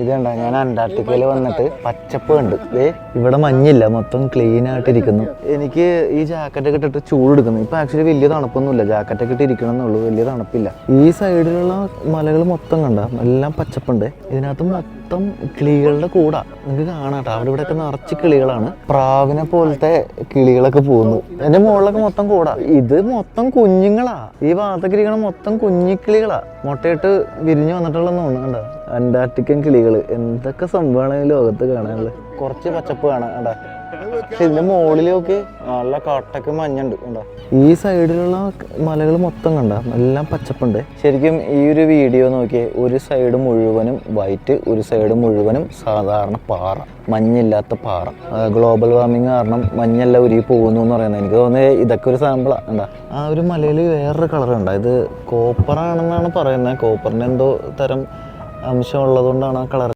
ഇത് കണ്ട ഞാൻ അന്റാർട്ടിക്കയിൽ വന്നിട്ട് പച്ചപ്പ് കണ്ട് ദേ ഇവിടെ മഞ്ഞില്ല മൊത്തം ക്ലീൻ ആയിട്ടിരിക്കുന്നു. എനിക്ക് ഈ ജാക്കറ്റ് ഒക്കെ ഇട്ടിട്ട് ചൂടെടുക്കുന്നു ഇപ്പൊ ആക്ച്വലി വലിയ തണുപ്പൊന്നുമില്ല. ജാക്കറ്റ് ഒക്കെ ഇട്ട് ഇരിക്കണം എന്നുള്ളൂ വലിയ തണുപ്പില്ല. ഈ സൈഡിലുള്ള മലകൾ മൊത്തം കണ്ട എല്ലാം പച്ചപ്പുണ്ട്. ഇതിനകത്ത് കിളികളുടെ കൂടാ. നിങ്ങൾക്ക് കാണാട്ടോ. അവിടെ ഇവിടെ ഒക്കെ നിറച്ച് കിളികളാണ്. പ്രാവിനെ പോലത്തെ കിളികളൊക്കെ പോകുന്നു. എന്റെ മുകളിലൊക്കെ മൊത്തം കൂടാ. ഇത് മൊത്തം കുഞ്ഞുങ്ങളാ. ഈ ഇരിക്കണ മൊത്തം കുഞ്ഞിക്കിളികളാ. മുട്ടയിട്ട് വിരിഞ്ഞു വന്നിട്ടുള്ളതെന്ന് തോന്നുന്നുണ്ടോ. അന്റാർട്ടിക്കൻ കിളികൾ എന്തൊക്കെ സംഭവമാണ് ലോകത്ത് കാണാനുള്ളത്? കുറച്ച് പച്ചപ്പ് കാണാം. കണ്ടാ? പക്ഷെ ഇതിന്റെ മുകളിലൊക്കെ നല്ല കട്ടക്ക് മഞ്ഞുണ്ട് കണ്ടോ? ഈ സൈഡിലുള്ള മലകൾ മൊത്തം കണ്ട? എല്ലാം പച്ചപ്പുണ്ട്. ശരിക്കും ഈ ഒരു വീഡിയോ നോക്കിയേ ഒരു സൈഡ് മുഴുവനും വൈറ്റ് ഒരു സൈഡ് മുഴുവനും സാധാരണ പാറ മഞ്ഞില്ലാത്ത പാറ. ഗ്ലോബൽ വാർമിംഗ് കാരണം മഞ്ഞെല്ലാം ഉരുകി പോകുന്നു എന്ന് പറയുന്നത്. എനിക്ക് തോന്നുന്നത് ഇതൊക്കെ ഒരു സാമ്പിളാണ് എന്താ ആ ഒരു മലയിൽ വേറൊരു കളർ ഉണ്ട് ഇത് കോപ്പർ ആണെന്നാണ് പറയുന്നത്. കോപ്പറിന് എന്തോ തരം അംശം ഉള്ളതുകൊണ്ടാണ് ആ കളർ